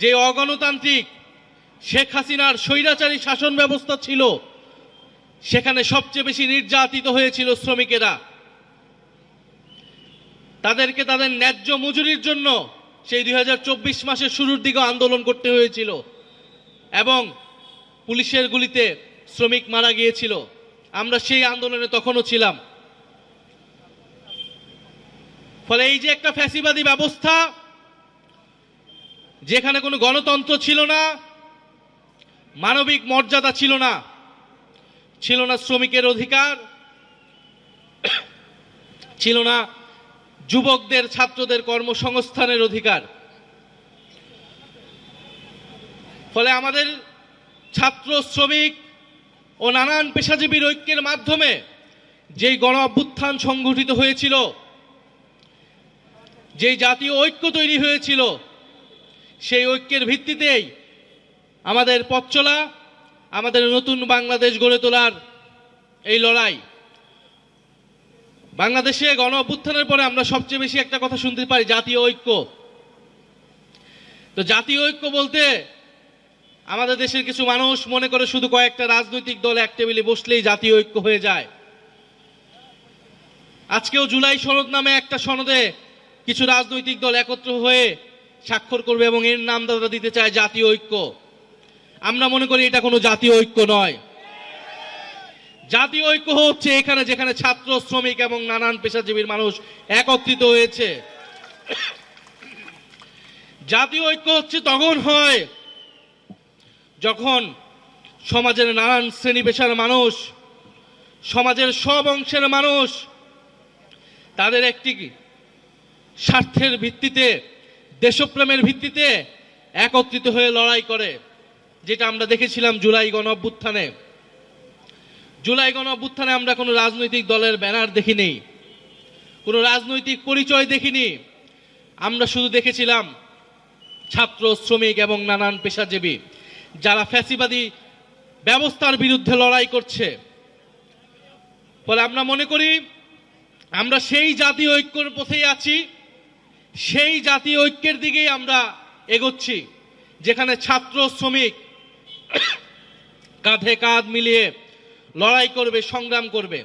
যে অগণতান্ত্রিক শেখ হাসিনার স্বৈরাচারী শাসন ব্যবস্থা ছিল, সেখানে সবচেয়ে বেশি নির্যাতিত হয়েছিল শ্রমিকেরা। তাদেরকে তাদের ন্যায্য মজুরির জন্য সেই দুই হাজার চব্বিশ মাসের শুরুর দিকে আন্দোলন করতে হয়েছিল এবং পুলিশের গুলিতে শ্রমিক মারা গিয়েছিল। আমরা সেই আন্দোলনে তখনও ছিলাম। ফলে এই যে একটা ফ্যাসিবাদী ব্যবস্থা যেখানে কোনো গণতন্ত্র ছিল না, মানবিক মর্যাদা ছিল না ছিল না শ্রমিকের অধিকার, ছিল না যুবকদের, ছাত্রদের কর্মসংস্থানের অধিকার। ফলে আমাদের ছাত্র, শ্রমিক ও নানান পেশাজীবীর ঐক্যের মাধ্যমে যেই গণ অভ্যুত্থান সংঘটিত হয়েছিল, যেই জাতীয় ঐক্য তৈরি হয়েছিল সেই ঐক্যের ভিত্তিতেই আমাদের পথ চলা, আমাদের নতুন বাংলাদেশ গড়ে তোলার এই লড়াই। বাংলাদেশে গণ অভ্যুত্থানের পরে আমরা সবচেয়ে বেশি একটা কথা শুনতে পারি, জাতীয় ঐক্য। তো জাতীয় ঐক্য বলতে আমাদের দেশের কিছু মানুষ মনে করে শুধু কয়েকটা রাজনৈতিক দল এক টেবিলে বসলেই জাতীয় ঐক্য হয়ে যায়। আজকেও জুলাই সনদ নামে একটা সনদে কিছু রাজনৈতিক দল একত্র হয়ে স্বাক্ষর করবে এবং এর নাম তারা দিতে চায় জাতীয় ঐক্য। আমরা মনে করি এটা কোনো জাতীয় ঐক্য নয়। জাতীয় ঐক্য হচ্ছে এখানে যেখানে ছাত্র, শ্রমিক এবং নানান পেশাজীবীর মানুষ একত্রিত হয়েছে। জাতীয় ঐক্য হচ্ছে তখন হয় যখন সমাজের নানান শ্রেণি পেশার মানুষ, সমাজের সব অংশের মানুষ তাদের একটি স্বার্থের ভিত্তিতে দেশপ্রেমের ভিত্তিতে একত্রিত হয়ে লড়াই করে, যেটা আমরা দেখেছিলাম জুলাই গণ অভ্যুত্থানে জুলাই গণ অভ্যুত্থানে আমরা কোনো রাজনৈতিক দলের ব্যানার দেখিনি, কোনো রাজনৈতিক পরিচয় দেখিনি। আমরা শুধু দেখেছিলাম ছাত্র, শ্রমিক এবং নানান পেশাজীবী যারা ফ্যাসিবাদী ব্যবস্থার বিরুদ্ধে লড়াই করছে। ফলে আমরা মনে করি, আমরা সেই জাতীয় ঐক্যর পথেই আছি। সেই জাতীয় ঐক্যের দিকেই আমরা এগোচ্ছি, যেখানে ছাত্র, শ্রমিক কাঁধে কাঁধ মিলিয়ে লড়াই করবে, সংগ্রাম করবে।